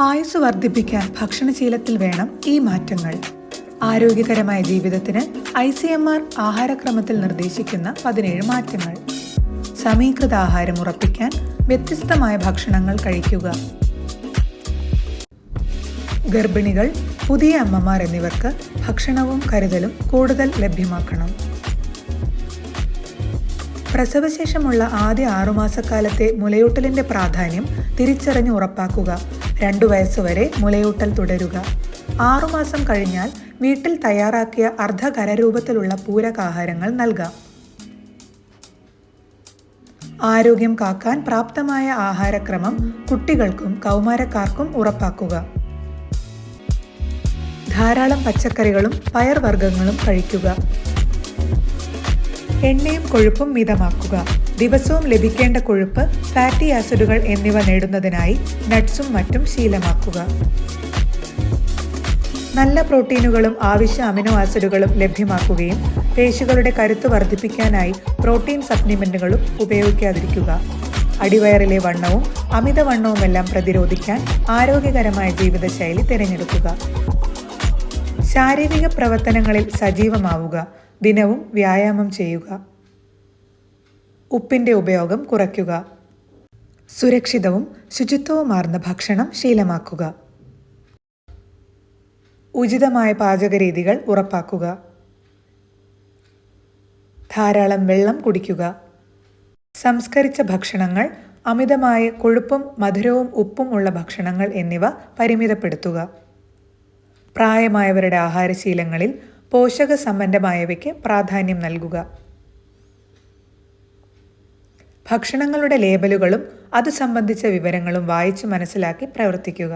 ആയുസ് വർദ്ധിപ്പിക്കാൻ ഭക്ഷണശീലത്തിൽ വേണം ഈ മാറ്റങ്ങൾ. ആരോഗ്യകരമായ ജീവിതത്തിന് ഐ സി എം ആർ ആഹാരക്രമത്തിൽ നിർദ്ദേശിക്കുന്ന പതിനേഴ് മാറ്റങ്ങൾ. സമീകൃത ആഹാരം ഉറപ്പിക്കാൻ വ്യത്യസ്തമായ ഭക്ഷണങ്ങൾ കഴിക്കുക. ഗർഭിണികൾ പുതിയ അമ്മമാർ എന്നിവർക്ക് ഭക്ഷണവും കരുതലും കൂടുതൽ ലഭ്യമാക്കണം. പ്രസവശേഷമുള്ള ആദ്യ ആറുമാസക്കാലത്തെ മുലയൂട്ടലിന്റെ പ്രാധാന്യം തിരിച്ചറിഞ്ഞ് ഉറപ്പാക്കുക. രണ്ടു വയസ്സുവരെ മുലയൂട്ടൽ തുടരുക. ആറുമാസം കഴിഞ്ഞാൽ വീട്ടിൽ തയ്യാറാക്കിയ അർദ്ധകരരൂപത്തിലുള്ള പൂരകാഹാരങ്ങൾ നൽകാം. ആരോഗ്യം കാക്കാൻ പ്രാപ്തമായ ആഹാരക്രമം കുട്ടികൾക്കും കൗമാരക്കാർക്കും ഉറപ്പാക്കുക. ധാരാളം പച്ചക്കറികളും പയർവർഗങ്ങളും കഴിക്കുക. എണ്ണയും കൊഴുപ്പും മിതമാക്കുക. ദിവസവും ലഭിക്കേണ്ട കൊഴുപ്പ് ഫാറ്റി ആസിഡുകൾ എന്നിവ നേടുന്നതിനായി നട്ട്സും മറ്റും ശീലമാക്കുക. നല്ല പ്രോട്ടീനുകളും ആവശ്യ അമിനോ ആസിഡുകളും ലഭ്യമാക്കുകയും പേശികളുടെ കരുത്ത് വർദ്ധിപ്പിക്കാനായി പ്രോട്ടീൻ സപ്ലിമെന്റുകളും ഉപയോഗിക്കാതിരിക്കുക. അടിവയറിലെ വണ്ണവും അമിതവണ്ണവുമെല്ലാം പ്രതിരോധിക്കാൻ ആരോഗ്യകരമായ ജീവിതശൈലി തിരഞ്ഞെടുക്കുക. ശാരീരിക പ്രവർത്തനങ്ങളിൽ സജീവമാവുക. ദിനവും വ്യായാമം ചെയ്യുക. ഉപ്പിന്റെ ഉപയോഗം കുറയ്ക്കുക. സുരക്ഷിതവും ശുചിത്വവുമാർന്ന ഭക്ഷണം ശീലമാക്കുക. ഉചിതമായ പാചകരീതികൾ ഉറപ്പാക്കുക. ധാരാളം വെള്ളം കുടിക്കുക. സംസ്കരിച്ച ഭക്ഷണങ്ങൾ അമിതമായ കൊഴുപ്പും മധുരവും ഉപ്പും ഉള്ള ഭക്ഷണങ്ങൾ എന്നിവ പരിമിതപ്പെടുത്തുക. പ്രായമായവരുടെ ആഹാരശീലങ്ങളിൽ പോഷക സംബന്ധമായവയ്ക്ക് പ്രാധാന്യം നൽകുക. ഭക്ഷണങ്ങളുടെ ലേബലുകളും അതു സംബന്ധിച്ച വിവരങ്ങളും വായിച്ചു മനസ്സിലാക്കി പ്രവർത്തിക്കുക.